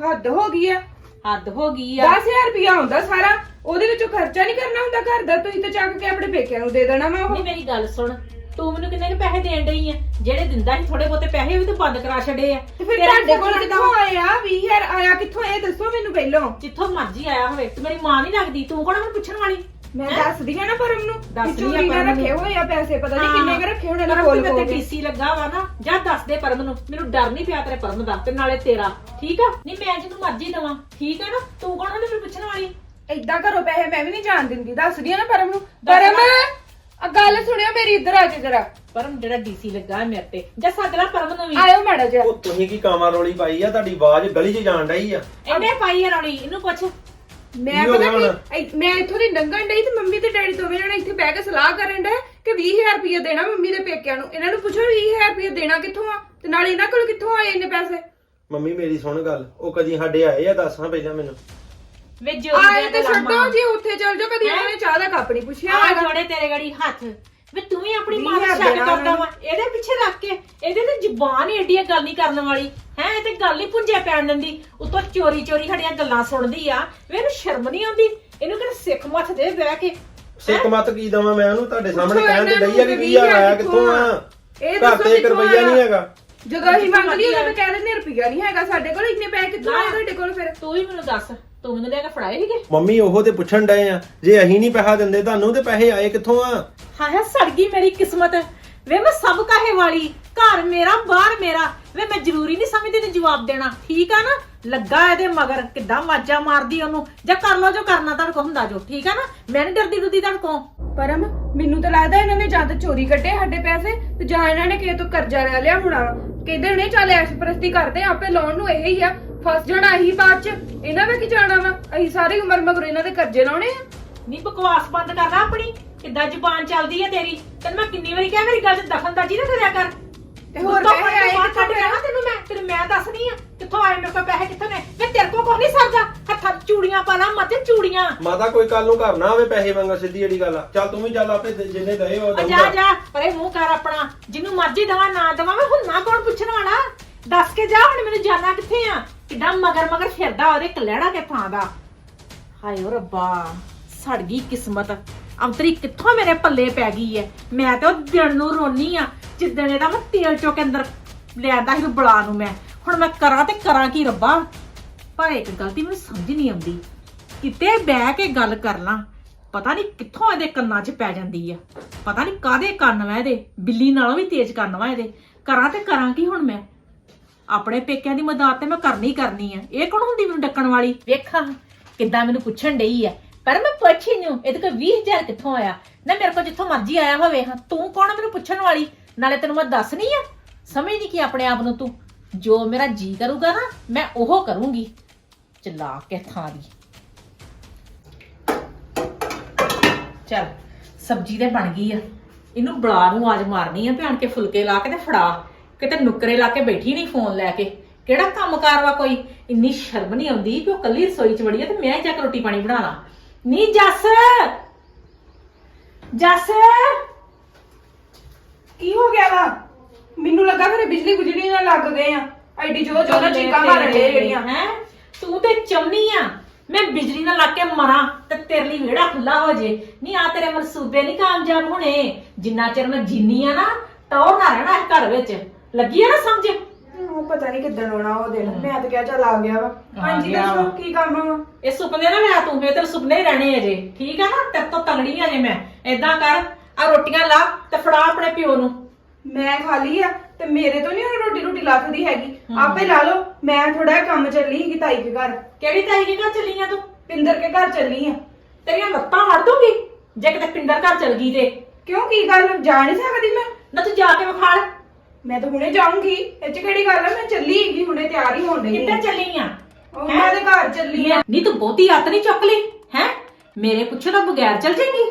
ਹੱਦ ਹੋ ਗਈ ਆ। ਹੱਦ ਹੋ ਗਈ ਆ। 10000 ਰੁਪਇਆ ਹੁੰਦਾ ਸਾਰਾ ਉਹਦੇ ਵਿੱਚੋਂ ਖਰਚਾ ਨਹੀਂ ਕਰਨਾ ਹੁੰਦਾ ਘਰ ਦਾ ਤੁਸੀਂ ਤਾਂ ਚੱਕ ਕੇ ਆਪਣੇ ਪੇਕਿਆਂ ਨੂੰ ਦੇ ਦੇਣਾ ਵਾ ਉਹ। ਨਹੀਂ ਮੇਰੀ ਗੱਲ ਸੁਣ ਤੂੰ ਮੈਨੂੰ ਕਿੰਨੇ ਕੁ ਪੈਸੇ ਦੇਣ ਡਈ ਆ? ਜਿਹੜੇ ਦਿੰਦਾ ਸੀ ਥੋੜੇ ਬਹੁਤੇ ਪੈਸੇ ਵੀ ਤੂੰ ਬੰਦ ਕਰਾ ਛੱਡੇ ਆ। ਤੇ ਫਿਰ ਤੇਰਾ ਤੁਹਾਡੇ ਕੋਲ ਖਰਚਾ ਕਿੱਥੋਂ ਆਇਆ 20000 ਆਇਆ ਕਿੱਥੋਂ? ਇਹ ਦੱਸੋ ਮੈਨੂੰ ਪਹਿਲਾਂ। ਜਿੱਥੋਂ ਮਰਜ਼ੀ ਆਇਆ ਹੋਵੇ ਤੂੰ ਮੇਰੀ ਮਾਂ ਨਹੀਂ ਲੱਗਦੀ। ਤੂੰ ਕੋਣ ਮੈਨੂੰ ਪੁੱਛਣ ਵਾਲੀ? ਮੈਂ ਦੱਸਦੀ ਆ ਨਾ ਪਰਮ ਨੂੰ ਦੱਸਦੀ ਆ ਚੋਰੀ ਨਾ ਪਰਮ ਨੂੰ। ਰੱਖੇ ਹੋਏ ਆ ਪੈਸੇ ਪਤਾ ਨਹੀਂ ਕਿੰਨੇ ਕੁ ਰੱਖੇ ਹੋਣੇ ਨੇ ਕੋਲ ਤੇ ਕੋਲ ਟੀਸੀ ਲੱਗਾ ਵਾ ਨਾ। ਜਾਂ ਦੱਸ ਦੇ ਪਰਮ ਨੂੰ। ਮੈਨੂੰ ਡਰ ਨਹੀਂ ਪਿਆ ਤੇਰੇ ਪਰਮ ਦਾ ਤੇ ਨਾਲੇ ਤੇਰਾ। ਠੀਕ ਆ? ਨਹੀਂ ਮੈਂ ਜਿਹਨੂੰ ਮਰਜ਼ੀ ਦਵਾਂ। ਠੀਕ ਆ ਨਾ? ਤੂੰ ਕੌਣ ਮੈਨੂੰ ਪੁੱਛਣ ਵਾਲੀ? ਏਦਾਂ ਕਰੋ ਪੈਸੇ ਮੈਂ ਵੀ ਨਹੀਂ ਜਾਣ ਦਿੰਦੀ। ਦੱਸਦੀ ਆ ਨਾ ਪਰਮ ਨੂੰ। ਦੱਸ ਪਰਮ। ਆ ਗੱਲ ਸੁਣਿਓ ਮੇਰੀ ਇੱਧਰ ਆ ਕੇ ਜਰਾ। ਪਰਮ ਜਿਹੜਾ ਡੀਸੀ ਲੱਗਾ ਹੈ ਮੇਰੇ ਤੇ। ਜਾਂ ਸੱਦ ਲੈ ਪਰਮ ਨੂੰ ਵੀ। ਆਇਓ ਮਾੜਾ ਜਿਹਾ। ਉਹ ਤੁਸੀਂ ਕੀ ਕਾਮਾ ਰੋਲੀ ਪਾਈ ਆ? ਤੁਹਾਡੀ ਆਵਾਜ਼ ਗਲੀ 'ਚ ਜਾਣ ਡਈ ਆ। ਇਹਨੇ ਪਾਈ ਆ ਰੌਲੀ। ਇਹਨੂੰ ਪੁੱਛ। ਮੈਂ ਕੀ ਹੋ ਪਤਾ ਕੀ ਇ- ਮੈਂ ਇੱਥੋਂ ਦੀ ਲੰਘਣ ਡਈ ਤੇ ਮੰਮੀ ਤੇ ਡੈਡੀ ਦੋਵੇਂ ਜਣੇ ਇੱਥੇ ਬਹਿ ਕੇ ਸਲਾਹ ਕਰਨ ਡਏ ਕਿ 20000 ਰੁਪਏ ਦੇਣਾ ਮੰਮੀ ਦੇ ਪੇਕਿਆਂ ਨੂੰ। ਇਹਨਾਂ ਨੂੰ ਪੁੱਛੋ 20000 ਰੁਪਏ ਦੇਣਾ ਕਿੱਥੋਂ ਆ ਤੇ ਨਾਲ ਇਹਨਾਂ ਕੋਲ ਕਿੱਥੋਂ ਆਏ ਇੰਨੇ ਪੈਸੇ? ਮੰਮੀ ਮੇਰੀ ਸੁਣ ਗੱਲ। ਉਹ ਕਦੀ ਸਾਡੇ ਆਏ ਆ ਦੱਸਾਂ ਪਹਿਲਾਂ ਮੈਨੂੰ। ਵੇ ਜੋ ਆਏ ਤੇ ਛੱਡੋ ਜੀ ਉੱਥੇ ਚੱਲ ਜਾਓ ਕਦੀ ਇਹਨਾਂ ਨੇ ਚਾਹ ਦਾ ਕੱਪ ਨਹੀਂ ਪੁੱਛਿਆ ਆ ਹੈਗਾ। ਜੋੜੇ ਤੇਰੇ ਗੜੀ ਹੱਥ। ਵੇ ਤੂੰ ਵੀ ਆਪਣੀ ਮਾਂ ਨੂੰ ਛੱਡ ਕਰਦਾ। ਵਾ ਇਹਦੇ ਪਿੱਛੇ ਰੱਖ ਕੇ ਇਹਦੇ ਤੇ ਜ਼ੁਬਾਨ ਹੀ ਏਡੀ ਆ ਗੱਲ ਨਹੀਂ ਕਰਨ ਵਾਲੀ। ਹੈ ਇਹ ਤੇ ਗੱਲ ਹੀ ਪੁੰਜੇ ਪੈਣ ਦਿੰਦੀ। ਉਤੋਂ ਚੋਰੀ ਚੋਰੀ ਸਾਡੀਆਂ ਗੱਲਾਂ ਸੁਣਦੀ ਆ ਵੇ ਇਹਨੂੰ ਸ਼ਰਮ ਨਹੀਂ ਆਉਂਦੀ। ਇਹਨੂੰ ਕਿਹੜਾ ਸਿੱਖ ਮੱਥ ਦੇ ਬਹਿ ਕੇ। ਸਿੱਕ ਮਤ ਕੀ ਦਵਾਂ ਮੈਂ ਉਹਨੂੰ? ਤੁਹਾਡੇ ਸਾਹਮਣੇ ਕਹਿਣ ਤੇ ਡਈ ਆ ਕਿ ਨੂੰ 20000 ਆਇਆ ਕਿੱਥੋਂ ਆ? ਇਹ ਘਰ ਦੱਸੋ ਤੇ ਇੱਕ ਕਿੱਥੋਂ ਰੁਪਈਆ ਨਹੀਂ ਆਇਆ? ਹੈਗਾ। ਜਦੋਂ ਅਸੀਂ ਮੰਗ ਲਈ ਉਦੋਂ ਕਹਿ ਦਿੰਦੇ ਰੁਪਈਆ ਨਹੀਂ ਹੈਗਾ ਸਾਡੇ ਕੋਲ ਇੰਨੇ ਪੈਸੇ ਕਿੱਥੋਂ ਆਏ ਤੁਹਾਡੇ ਕੋਲ ਫਿਰ? ਤੂੰ ਹੀ ਮੈਨੂੰ ਦੱਸ। ਤੂੰ ਮੈਨੂੰ ਲੈ ਕੇ ਫੜਾਏ ਸੀਗੇ? ਮੰਮੀ ਉਹ ਤੇ ਪੁੱਛਣ ਡਏ ਆ। ਜੇ ਅਸੀਂ ਨਹੀਂ ਪੈਸਾ ਦਿੰਦੇ ਤੁਹਾਨੂੰ ਤੇ ਪੈਸੇ ਆਏ ਕਿੱਥੋਂ ਆ? ਹਾਏ ਸੜ ਗਈ ਮੇਰੀ ਕਿਸਮਤ। ਵੇ ਮੈਂ ਸਭ ਕਾਹੇ ਵਾਲੀ। ਘਰ ਮੇਰਾ ਬਾਹਰ ਮੇਰਾ। ਵੇ ਮੈਂ ਜ਼ਰੂਰੀ ਨਹੀਂ ਸਮਝਦੀ ਤੇ ਜਵਾਬ ਦੇਣਾ। ਠੀਕ ਆ ਨਾ? ਲੱਗਾ ਇਹਦੇ ਮਗਰ ਕਿੱਦਾਂ ਮਾਜਾ ਮਾਰਦੀ ਉਹਨੂੰ। ਜਾਂ ਕਰ ਲੋ ਜੋ ਕਰਨਾ ਤੁਹਾਡੇ ਕੋ ਹੁੰਦਾ ਜੋ। ਠੀਕ ਆ ਨਾ? ਮੈਂ ਨਹੀਂ ਡਰਦੀ ਡੁਰਦੀ ਤੁਹਾਡੇ ਕੋ ਪਰਮ ਮੈਨੂੰ ਤਾਂ ਲੱਗਦਾ ਇਹਨਾਂ ਨੇ ਜਾਂ ਤਾਂ ਚੋਰੀ ਕੱਢੇ ਸਾਡੇ ਪੈਸੇ ਤੇ ਜਾਂ ਇਹਨਾਂ ਨੇ ਕਿਸੇ ਤੋਂ ਕਰਜ਼ਾ ਲੈ ਲਿਆ ਹੋਣਾ। ਕਹਿੰਦੇ ਨੇ ਚੱਲ ਐਸ਼ ਪ੍ਰਸਤੀ ਕਰਦੇ ਆਂ, ਆਪੇ ਲਾਉਣ ਨੂੰ ਇਹ ਹੀ ਆ। ਫਸ ਜਾਣਾ ਇਹੀ ਬਾਅਦ ਚ। ਇਹਨਾਂ ਦਾ ਕੀ ਜਾਣਾ ਵਾ? ਅਸੀਂ ਸਾਰੀ ਉਮਰ ਮਗਰ ਇਹਨਾਂ ਦੇ ਕਰਜ਼ੇ ਲਾਉਣੇ ਆ। ਨਹੀਂ ਬਕਵਾਸ ਬੰਦ ਕਰ ਲੈ ਆਪਣੀ। ਕਿੱਦਾਂ ਜ਼ੁਬਾਨ ਚੱਲਦੀ ਹੈ ਤੇਰੀ? ਤੈਨੂੰ ਮੈਂ ਕਿੰਨੀ ਵਾਰੀ ਕਿਹਾ ਮੇਰੀ ਗੱਲ 'ਚ ਦਖਲਅੰਦਾਜ਼ੀ ਨਾ ਕਰਿਆ ਕਰ। ਤੇ ਹੋਰ ਪੈਸੇ ਆਏ ਕਿੱਥੋਂ ਛੱਡ ਕੇ ਨਾ ਤੈਨੂੰ ਮੈਂ? ਤੈਨੂੰ ਮੈਂ ਦੱਸਣੀ ਆ ਕਿੱਥੋਂ ਆਏ ਮੇਰੇ ਕੋਲ ਪੈਸੇ ਕਿੱਥੋਂ ਨੇ? ਵੇ ਤੇਰੇ ਕੋਲ ਕੋਈ ਨਹੀਂ ਸਰਦਾ। ਹੱਥਾਂ 'ਚ ਚੂੜੀਆਂ ਪਾ ਲਾ ਮੱਥੇ ਚੂੜੀਆਂ। ਮਾਤਾ ਕੋਈ ਕੱਲ ਨੂੰ ਘਰ ਨਾ ਆਵੇ ਪੈਸੇ ਮੰਗਾ ਸਿੱਧੀ ਜਿਹੜੀ ਗੱਲ ਆ। ਚੱਲ ਤੂੰ ਵੀ ਚੱਲ ਆਪੇ ਦੇ- ਜਿੰਨੇ ਦਏ ਉਹ ਆ ਜਾ ਦਊਗਾ। ਜਾ। ਪਰੇ ਮੂੰਹ ਕਰ ਆਪਣਾ। ਜਿਹਨੂੰ ਮਰਜ਼ੀ ਦਵਾ ਨਾ ਦਵਾ ਮੈਂ ਹੁਣ ਨਾ ਕੌਣ ਪੁੱਛਣ ਵਾਲਾ? ਦੱਸ ਕੇ ਜਾ ਹੁਣ ਮੈਨੂੰ ਜਾਣਾ ਕਿੱਥੇ ਆ? ਕਿੱਦਾਂ ਮਗਰ ਮਗਰ ਫਿਰਦਾ ਉਹਦੇ ਕਲੜਾ ਕੇ ਥਾਂ ਦਾ। ਹਾਏ ਓ ਰੱਬਾ, ਸੜ ਗਈ ਕਿਸਮਤ। ਅੰਤਰੀ ਕਿੱਥੋਂ ਮੇਰੇ ਪੱਲੇ ਪੈ ਗਈ ਐ? ਮੈਂ ਤੇ ਉਹ ਦਿਨ ਨੂੰ ਰੋਨੀ ਆ, ਜਿੱਦਣ ਇਹਦਾ ਮੈਂ ਤੇਲ ਚੋਂ ਕੇ ਅੰਦਰ ਲਿਆਂਦਾ ਸੀ ਬਲਾ ਨੂੰ ਮੈਂ। ਹੁਣ ਮੈਂ ਕਰਾਂ ਤੇ ਕਰਾਂ ਕੀ ਰੱਬਾ? ਪਰ ਇੱਕ ਗਲਤੀ ਮੈਨੂੰ ਸਮਝ ਨਹੀਂ ਆਉਂਦੀ। ਕਿਤੇ ਬਹਿ ਕੇ ਗੱਲ ਕਰ ਲਾਂ, ਪਤਾ ਨਹੀਂ ਕਿੱਥੋਂ ਇਹਦੇ ਕੰਨਾਂ 'ਚ ਪੈ ਜਾਂਦੀ ਆ ਪਤਾ ਨਹੀਂ ਕਾਦੇ ਕੰਨ ਵਾ ਇਹਦੇ, ਬਿੱਲੀ ਨਾਲੋਂ ਵੀ ਤੇਜ਼ ਕੰਨ ਵਾ ਇਹਦੇ। ਕਰਾਂ ਤੇ ਕਰਾਂ ਕੀ ਹੁਣ ਮੈਂ? ਆਪਣੇ ਪੇਕਿਆਂ ਦੀ ਮਦਦ ਤੇ ਮੈਂ ਕਰਨੀ ਕਰਨੀ ਆ। ਇਹ ਕੌਣ ਹੁੰਦੀ ਮੈਨੂੰ ਡੱਕਣ ਵਾਲੀ? ਵੇਖਾਂ ਕਿੱਦਾਂ ਮੈਨੂੰ ਪੁੱਛਣ ਡਈ ਆ। ਪਰ ਮੈਂ ਪੁੱਛੀ ਨੂੰ ਇਹਦੇ ਕੋਲ 20000 ਕਿੱਥੋਂ ਆਇਆ? ਨਾ ਮੇਰੇ ਕੋਲ ਜਿੱਥੋਂ ਮਰਜ਼ੀ ਆਇਆ ਹੋਵੇ, ਹਾਂ। ਤੂੰ ਕੌਣ ਆ ਮੈਨੂੰ ਪੁੱਛਣ ਵਾਲੀ? ਨਾਲੇ ਤੈਨੂੰ ਮੈਂ ਦੱਸਣੀ ਆ। ਸਮਝ ਨਹੀਂ ਕੀ ਆਪਣੇ ਆਪ ਨੂੰ ਤੂੰ। ਜੋ ਮੇਰਾ ਜੀ ਕਰੂਗਾ ਨਾ, ਮੈਂ ਉਹ ਕਰੂੰਗੀ। ਚਲਾ ਕੇ ਥਾਂ ਦੀ। ਚੱਲ, ਸਬਜ਼ੀ ਤੇ ਬਣ ਗਈ ਆ। ਇਹਨੂੰ ਬਲਾ ਨੂੰ ਆਜ ਮਾਰਨੀ ਆ, ਭੈਣ ਕੇ ਫੁਲਕੇ ਲਾ ਕੇ ਤੇ ਫੜਾ। ਕਿਤੇ ਨੁਕਰੇ ਲਾ ਕੇ ਬੈਠੀ ਨਹੀਂ ਫੋਨ ਲੈ ਕੇ। ਕਿਹੜਾ ਕੰਮਕਾਰ ਵਾ ਕੋਈ? ਇੰਨੀ ਸ਼ਰਮ ਨਹੀਂ ਆਉਂਦੀ ਕਿ ਉਹ ਕੱਲੀ ਰਸੋਈ 'ਚ ਵੜੀ ਆ ਤੇ ਮੈਂ ਹੀ ਜਾ ਕੇ ਰੋਟੀ ਪਾਣੀ ਬਣਾ ਲਾਂ ਨੀ ਜੱਸ! ਜੱਸ! ਕੀ ਹੋ ਗਿਆ ਵਾ? ਮੈਨੂੰ ਲੱਗਾ ਫਿਰ ਬਿਜਲੀ ਬੁਜਲੀ ਨਾਲ ਲੱਗ ਗਏ ਆ। ਐਡੀ ਜੋ ਜੋ ਨਾ ਚੀਕਾਂ ਮਾਰਨ ਡੇ ਜਿਹੜੀਆਂ। ਹੈ? ਤੂੰ ਤੇ ਚੰਨੀ ਆ। ਮੈਂ ਬਿਜਲੀ ਨਾਲ ਲੱਗ ਕੇ ਮਰਾਂ ਤੇ ਤੇਰੇ ਲਈ ਵਿਹੜਾ ਖੁੱਲਾ ਹੋ ਜੇ। ਨਹੀਂ ਆ ਤੇਰੇ ਮਨਸੂਬੇ ਨਹੀਂ ਕਾਮਯਾਬ ਹੋਣੇ। ਜਿੰਨਾ ਚਿਰ ਮੈਂ ਜਿੰਨੀ ਆ ਨਾ ਟੌਰ ਨਾ ਰਹਿਣਾ ਇਸ ਘਰ ਵਿੱਚ। ਲੱਗੀ ਆ ਨਾ ਸਮਝ? ਉਹ ਪਤਾ ਨਹੀਂ ਕਿੱਦਣ ਆਉਣਾ ਉਹ ਦਿਨ। ਮੈਂ ਤਾਂ ਕਿਹਾ ਚੱਲ ਆ ਗਿਆ ਵਾ। ਹਾਂਜੀ ਗਿਆ ਦੱਸੋ ਵਾ। ਕੀ ਕੰਮ ਵਾ ਇਹ ਸੁਪਨੇ ਨਾ ਲੈ ਤੂੰ ਇਹ ਤੇਰੇ ਸੁਪਨੇ ਹੀ ਰਹਿਣੇ ਅਜੇ ਠੀਕ ਆ ਨਾ? ਤੇਰੇ ਤੋਂ ਤਗੜੀ ਆ ਜੇ ਮੈਂ। ਏਦਾਂ ਕਰ ਆ ਰੋਟੀਆਂ ਲਾ ਤੇ ਫੜਾ ਆਪਣੇ ਪਿਓ ਨੂੰ। ਮੈਂ ਖਾ ਲਈ ਆ ਤੇ ਮੇਰੇ ਤੋਂ ਨਹੀਂ ਰੋਟੀ ਰੋਟੀ ਲੱਥਦੀ ਹੈਗੀ। ਆਪੇ ਲਾ ਲਓ। ਮੈਂ ਥੋੜਾ ਕੰਮ ਚੱਲੀ ਸੀਗੀ ਤਾਈ ਦੇ ਘਰ। ਕਿਹੜੀ ਤਾਈ ਦੇ ਘਰ ਚੱਲੀ ਆ ਤੂੰ? ਪਿੰਦਰ ਕੇ ਘਰ ਚੱਲੀ ਆ। ਤੇਰੀਆਂ ਲੱਤਾਂ ਵੜ ਦੂੰਗੀ ਜੇ ਕਿਤੇ ਪਿੰਡਰ ਘਰ ਚਲ ਗਈ ਤੇ। ਕਿਉਂ ਕੀ ਗੱਲ? ਜਾ ਨਹੀਂ ਸਕਦੀ ਮੈਂ। ਨਾ ਤੂੰ ਜਾ ਕੇ ਵਿਖਾੜ ਮੈਂ ਤਾਂ ਹੁਣੇ ਜਾਊਂਗੀ। ਚ ਕਿਹੜੀ ਗੱਲ ਹੈ ਮੈਂ ਚੱਲੀ ਹੈਗੀ ਹੁਣੇ ਤਿਆਰ ਹੀ ਹੋਣ ਕਿੱਥੇ ਹਾਂ। ਚੱਲੀ ਆ? ਉਹ ਮੈਂ ਦੇ ਘਰ ਚੱਲੀ ਆ ਨਹੀਂ ਤੂੰ ਬਹੁਤੀ ਹੱਥ ਨਹੀਂ ਚੁੱਕ ਲਈ ਹੈ? ਮੇਰੇ ਪੁੱਛੇ ਤੋਂ ਬਗੈਰ ਚੱਲ ਜਾਏਗੀ।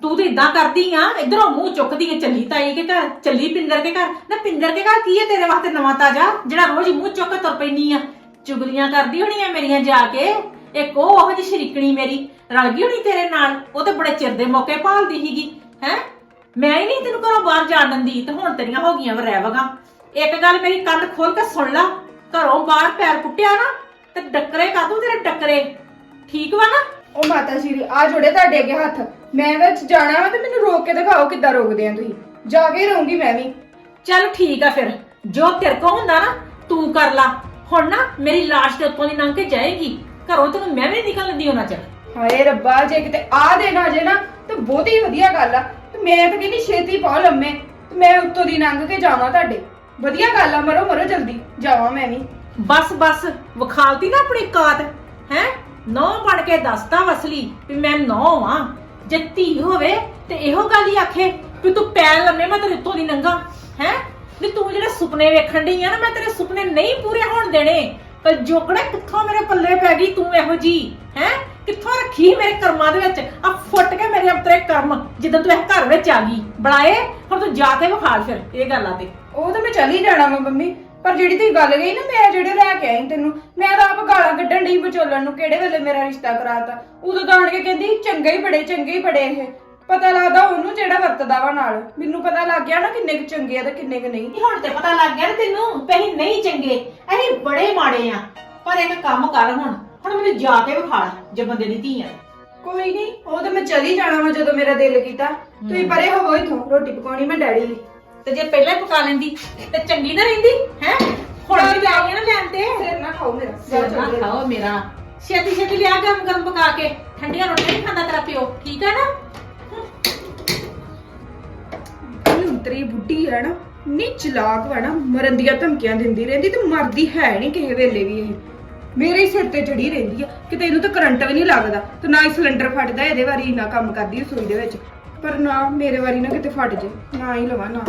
ਤੂੰ ਤੇ ਇਦਾਂ ਕਰਦੀ ਆ ਇਧਰੋਂ ਮੂੰਹ ਚੁੱਕਦੀ ਏ ਚੱਲੀ ਤਾਈ ਕੇ ਘਰ ਚੱਲੀ ਪਿੰਦਰ ਕੇ ਘਰ। ਨਾ ਪਿੰਦਰ ਕੇ ਘਰ ਕੀ ਹੈ ਤੇਰੇ ਵਾਸਤੇ ਨਵਾਂ ਤਾਜਾ ਜਿਹੜਾ ਰੋਜ਼ ਮੂੰਹ ਚੁੱਕ ਤੁਰ ਪੈਣੀ ਆ? ਚੁਗਲੀਆਂ ਕਰਦੀ ਹੋਣੀ ਆ ਮੇਰੀਆਂ ਜਾ ਕੇ। ਇੱਕ ਉਹ ਉਹ ਜਿਹੀ ਸ਼ਰੀਕਣੀ ਮੇਰੀ ਰਲ ਗਈ ਹੋਣੀ ਤੇਰੇ ਨਾਲ? ਉਹ ਤੇ ਬੜੇ ਚਿਰ ਦੇ ਮੌਕੇ ਭਾਲਦੀ ਸੀਗੀ ਹੈ? ਮੈਂ ਹੀ ਨਹੀਂ ਤੈਨੂੰ ਘਰੋਂ ਬਾਹਰ ਜਾਣ ਦਿੰਦੀ ਤੇ ਹੁਣ ਤੇਰੀਆਂ ਹੋ ਗਈਆਂ ਵਰੈਵਗਾ ਇੱਕ ਗੱਲ ਮੇਰੀ ਕੰਨ ਖੋਲ ਕੇ ਸੁਣ ਲੈ ਘਰੋਂ ਬਾਹਰ ਪੈਰ ਪੁੱਟਿਆ ਨਾ ਤੇ ਡੱਕਰੇ ਕਾਹਤੋਂ ਤੇਰੇ ਡੱਕਰੇ? ਠੀਕ ਵਾ ਨਾ? ਉਹ ਮਾਤਾ ਜੀ ਆ ਜੋੜੇ ਤੁਹਾਡੇ ਅੱਗੇ ਹੱਥ। ਮੈਂ ਵਿੱਚ ਜਾਣਾ ਵਾ ਤੇ ਮੈਨੂੰ ਰੋਕ ਕੇ ਦਿਖਾਓ ਕਿੱਦਾਂ ਰੋਕਦੇ ਆ ਤੁਸੀਂ। ਜਾ ਕੇ ਹੀ ਰਹੂੰਗੀ ਮੈਂ ਵੀ। ਚੱਲ ਠੀਕ ਆ ਫਿਰ। ਜੋ ਤੇਰੇ ਕੋ ਹੁੰਦਾ ਨਾ ਤੂੰ ਕਰ ਲਾ। ਹੁਣ ਨਾ ਮੇਰੀ ਲਾਸ਼ ਦੇ ਉੱਤੋਂ ਦੀ ਲੰਘ ਕੇ ਜਾਏਗੀ। ਘਰੋਂ ਤੈਨੂੰ ਮੈਂ ਵੀ ਨਿਕਲਣ ਦੀ ਉਹਨਾਂ ਚਿਰ। ਹਾਏ ਰੱਬਾ ਜੇ ਕਿਤੇ ਆ ਦੇਣਾ ਜੇ ਨਾ ਤੇ ਬਹੁਤੀ ਵਧੀਆ ਗੱਲ ਆ। ਮੈਂ ਤਾਂ ਕਹਿੰਦੀ ਛੇਤੀ ਪਾਓ ਲੰਮੇ, ਤੇ ਮੈਂ ਉੱਤੋਂ ਦੀ ਲੰਘ ਕੇ ਜਾਵਾਂ ਤੁਹਾਡੇ। ਵਧੀਆ ਗੱਲ ਆ, ਮਰੋ ਮਰੋ ਜਲਦੀ। ਜਾਵਾਂ ਮੈਂ ਵੀ। ਬਸ ਬਸ, ਵਿਖਾਲਤੀ ਨਾ ਆਪਣੀ ਕਾਤ, ਹੈ? ਨੌ ਬਣ ਕੇ ਦੱਸਦਾ ਵਸਲੀ ਵੀ ਮੈਂ ਨੌ ਆ ਜੇ ਧੀ ਹੋਵੇ ਤੇ ਇਹੋ ਗੱਲ ਹੀ ਆਖੇ ਵੀ ਤੂੰ ਪੈਰ ਲੰਮੇ, ਮੈਂ ਤੇਰੇ ਉੱਤੋਂ ਦੀ ਨੰਗਾ, ਹੈ? ਵੀ ਤੂੰ ਜਿਹੜੇ ਸੁਪਨੇ ਵੇਖਣ ਡਈ ਆ ਨਾ, ਮੈਂ ਤੇਰੇ ਸੁਪਨੇ ਨਹੀਂ ਪੂਰੇ ਹੋਣ ਦੇਣੇ। ਪਰ ਜੋਕੜਾ ਕਿੱਥੋਂ ਮੇਰੇ ਪੱਲੇ ਪੈ ਗਈ ਤੂੰ ਇਹੋ ਜੀ, ਹੈ? ਕਿੱਥੋਂ ਰੱਖੀ ਮੇਰੇ ਕਰਮਾਂ ਦੇ ਵਿੱਚ? ਆ ਫੁੱਟ ਕੇ ਮੇਰੇ ਅੰਤਰੇ ਕਰਮ ਜਦੋਂ ਤੂੰ ਇਹ ਘਰ ਵਿੱਚ ਆ ਗਈ। ਬਣਾਏ ਹੁਣ ਤੂੰ ਜਾ ਕੇ ਵਿਖਾਲ ਫਿਰ ਇਹ ਗੱਲਾਂ ਤੇ। ਉਹ ਤਾਂ ਮੈਂ ਚੱਲ ਜਾਣਾ ਵਾ ਮੰਮੀ ਪਰ ਜਿਹੜੀ ਤੁਸੀਂ ਗੱਲ ਗਈ ਨਾ ਮੈਂ ਜਿਹੜੇ ਲੈ ਕੇ ਆਈ ਤੈਨੂੰ ਮੈਂ ਤਾਂ ਆਪ ਗਾਲਾਂ ਕੱਢਣ ਡਈ ਵਿਚੋਲਣ ਨੂੰ ਕਿਹੜੇ ਵੇਲੇ ਮੇਰਾ ਰਿਸ਼ਤਾ ਕਰਾਤਾ। ਉਦੋਂ ਤਾਂ ਆਣ ਕੇ ਕਹਿੰਦੀ ਚੰਗੇ ਹੀ ਬੜੇ ਚੰਗੇ ਹੀ ਬੜੇ ਇਹ। ਪਤਾ ਲੱਗਦਾ ਉਹਨੂੰ ਜਿਹੜਾ ਵਰਤਦਾ ਵਾ ਨਾਲ। ਮੈਨੂੰ ਪਤਾ ਲੱਗ ਗਿਆ ਨਾ ਕਿੰਨੇ ਕੁ ਚੰਗੇ ਆ ਤੇ ਕਿੰਨੇ ਕੁ ਨਹੀਂ। ਹੁਣ ਤੇ ਪਤਾ ਲੱਗ ਗਿਆ ਨਾ ਤੈਨੂੰ ਵੀ ਅਸੀਂ ਨਹੀਂ ਚੰਗੇ ਅਸੀਂ ਬੜੇ ਮਾੜੇ ਆ। ਪਰ ਇੱਕ ਕੰਮ ਕਰ ਹੁਣ। ਹੁਣ ਮੈਨੂੰ ਜਾ ਕੇ ਵਿਖਾੜ ਜੇ ਬੰਦੇ ਦੀ ਧੀ ਆ। ਕੋਈ ਨਹੀਂ ਉਹ ਤਾਂ ਮੈਂ ਚੱਲ ਜਾਣਾ ਵਾ ਜਦੋਂ ਮੇਰਾ ਦਿਲ ਕੀਤਾ। ਤੁਸੀਂ ਪਰੇ ਹੋਵੋ ਇਥੋਂ ਰੋਟੀ ਪਕਾਉਣੀ ਮੈਂ ਡੈਡੀ ਲਈ। ਤੇ ਜੇ ਪਹਿਲਾਂ ਹੀ ਪਕਾ ਲੈਂਦੀ ਤੇ ਚੰਗੀ ਨਾ ਰਹਿੰਦੀ ਹੈ? ਹੁਣ ਵੀ ਆਈਆਂ ਨਾ ਲੈਣ ਤੇ। ਸਿਰ ਨਾ ਖਾਓ ਮੇਰਾ ਸਿਰ ਨਾ। ਖਾਓ ਮੇਰਾ। ਛੇਤੀ ਛੇਤੀ ਲਿਆ ਗਰਮ ਗਰਮ ਪਕਾ ਕੇ। ਠੰਡੀਆਂ ਰੋਟੀਆਂ ਨਹੀਂ ਖਾਂਦਾ ਤੇਰਾ ਪਿਓ ਠੀਕ ਹੈ। ਨਾ ਉਂਤਰੀ ਬੁੱਢੀ ਹੈ ਨਾ ਨੀ ਚਲਾਕ ਵਾ ਨਾ ਮਰਨ ਦੀਆਂ ਧਮਕੀਆਂ ਦਿੰਦੀ ਰਹਿੰਦੀ ਤੇ ਮਰਦੀ ਹੈ ਨਹੀਂ ਕਿਸੇ ਵੇਲੇ ਵੀ ਇਹ। ਮੇਰੇ ਹੀ ਸਿਰ ਤੇ ਚੜੀ ਰਹਿੰਦੀ ਆ। ਕਿਤੇ ਇਹਨੂੰ ਤਾਂ ਕਰੰਟ ਵੀ ਨਹੀਂ ਲੱਗਦਾ। ਤੇ ਨਾ ਹੀ ਸਿਲੰਡਰ ਫਟਦਾ ਇਹਦੇ ਵਾਰੀ ਇੰਨਾ ਕੰਮ ਕਰਦੀ ਰਸੋਈ ਦੇ ਵਿੱਚ। ਪਰ ਨਾ ਮੇਰੇ ਵਾਰੀ ਨਾ ਕਿਤੇ ਫਟ ਜੇ। ਨਾ ਹੀ ਲਵਾਂ, ਨਾ।